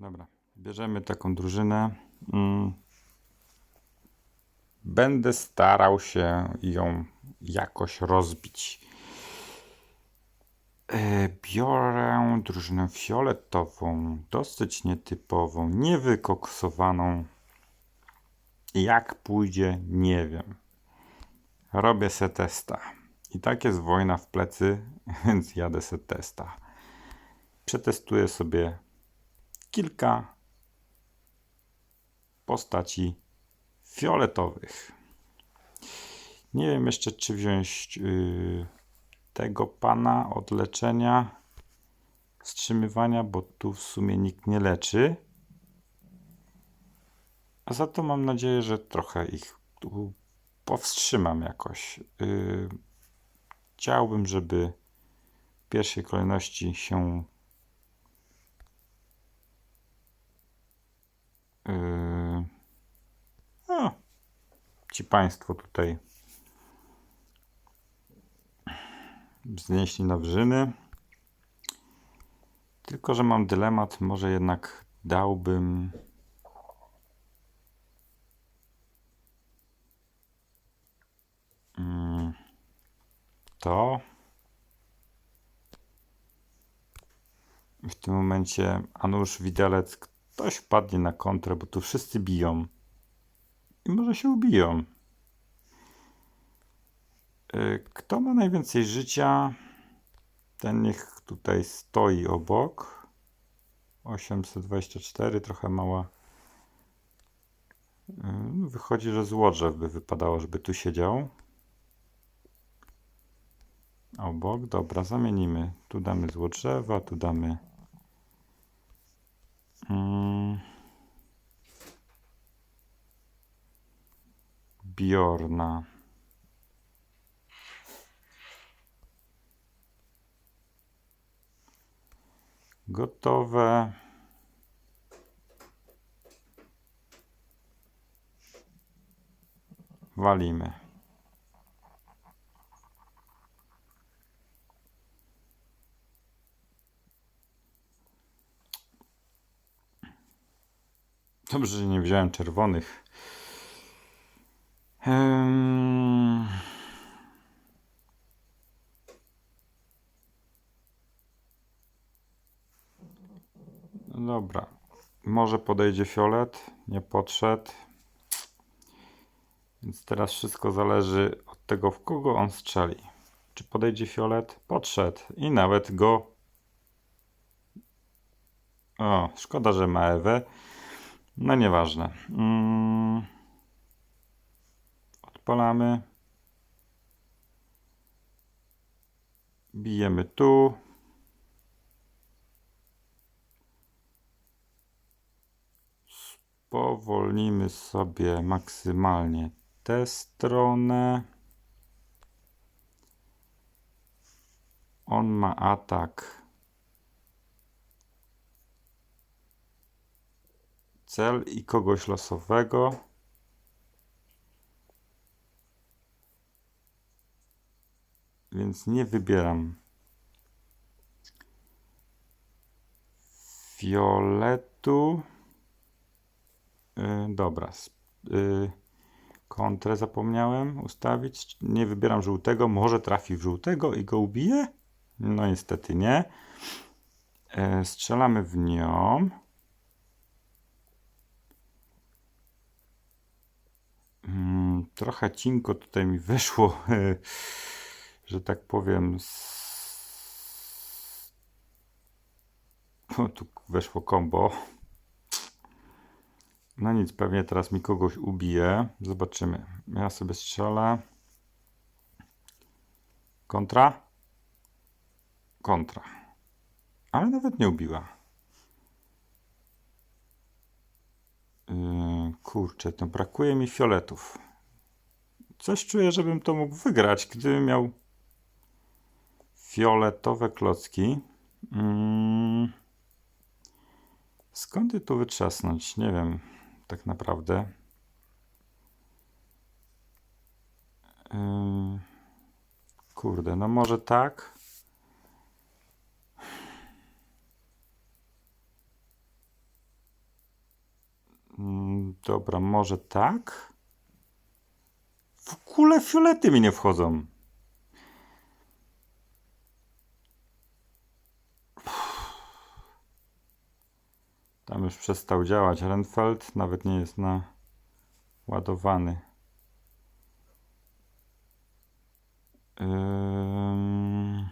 Dobra, bierzemy taką drużynę. Mm. Będę starał się ją jakoś rozbić. E, Biorę drużynę fioletową, dosyć nietypową, niewykoksowaną. Jak pójdzie, nie wiem. Robię se testa. I tak jest wojna w plecy, więc jadę se testa. Przetestuję sobie kilka postaci fioletowych. Nie wiem jeszcze, czy wziąć yy, tego pana od leczenia, wstrzymywania, bo tu w sumie nikt nie leczy. A za to mam nadzieję, że trochę ich tu powstrzymam jakoś. Yy, chciałbym, żeby w pierwszej kolejności się no, ci Państwo tutaj wznieśli na wrzyny. Tylko, że mam dylemat, może jednak dałbym mm, to. W tym momencie Anusz Widelec, ktoś wpadnie na kontrę, bo tu wszyscy biją. I może się ubiją. Y, Kto ma najwięcej życia, ten niech tutaj stoi obok. 824, trochę mała. Y, no, Wychodzi, że złodrzew by wypadało, żeby tu siedział. Obok, dobra, zamienimy. Tu damy złodrzewa, tu damy. Mm. Bjorna. Gotowe. Walimy. Dobrze, że nie wziąłem czerwonych. No dobra. Może podejdzie fiolet. Nie podszedł. Więc teraz wszystko zależy od tego, w kogo on strzeli. Czy podejdzie fiolet? Podszedł. I nawet go. O, szkoda, że ma Ewę. No nieważne. Mm. Odpalamy. Bijemy tu. Powolnimy sobie maksymalnie tę stronę. On ma atak. Cel i kogoś losowego. Więc nie wybieram fioletu. Yy, dobra. Yy, kontrę zapomniałem ustawić. Nie wybieram żółtego. Może trafi w żółtego i go ubije? No niestety nie. Yy, strzelamy w nią. Mm, trochę cinko tutaj mi wyszło, że tak powiem. z- O, tu weszło combo. No nic, pewnie teraz mi kogoś ubije. Zobaczymy. Ja sobie strzelę. Kontra? Kontra. Ale nawet nie ubiła. Yy, kurczę, to brakuje mi fioletów. Coś czuję, żebym to mógł wygrać, gdybym miał fioletowe klocki. Mm. Skąd je tu wytrzasnąć? Nie wiem, tak naprawdę. Kurde, no może tak. Dobra, może tak? W ogóle fiolety mi nie wchodzą. Tam już przestał działać Renfeld, nawet nie jest naładowany. Ym...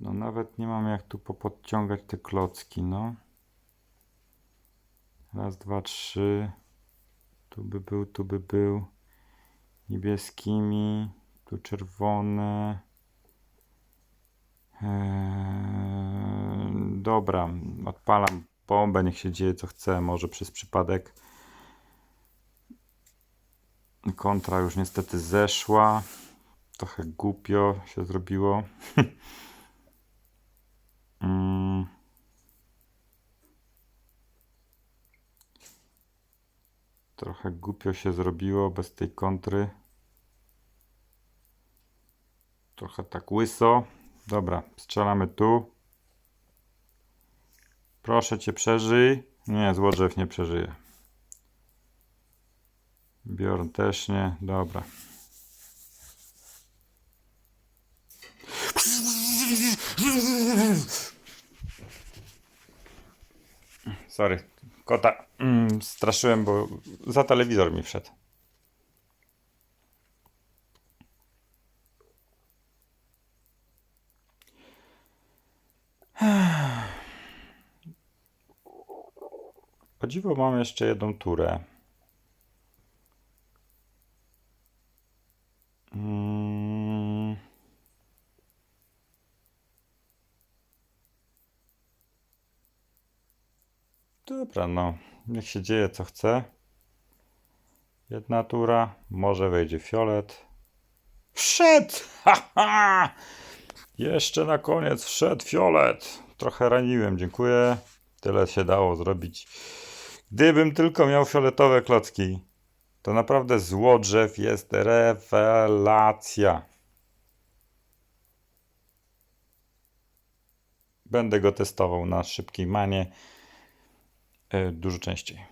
No nawet nie mam jak tu popodciągać te klocki, no. Raz, dwa, trzy. Tu by był, tu by był. Niebieskimi. Tu czerwone. Eee, dobra, odpalam bombę, niech się dzieje co chce, może przez przypadek. Kontra już niestety zeszła. Trochę głupio się zrobiło. Mm. Trochę głupio się zrobiło bez tej kontry. Trochę tak łyso. Dobra, strzelamy tu. Proszę cię, przeżyj. Nie, złodrzew nie przeżyje. Bjorn też nie. Dobra. Sorry, kota mm, straszyłem, bo za telewizor mi wszedł. Dziwo mam jeszcze jedną turę. Mm. Dobra, no. Niech się dzieje co chce. Jedna tura. Może wejdzie fiolet. Wszedł! Haha! Jeszcze na koniec wszedł fiolet. Trochę raniłem, dziękuję. Tyle się dało zrobić. Gdybym tylko miał fioletowe klocki, to naprawdę złodrzew jest rewelacja. Będę go testował na szybkiej manie e, dużo częściej.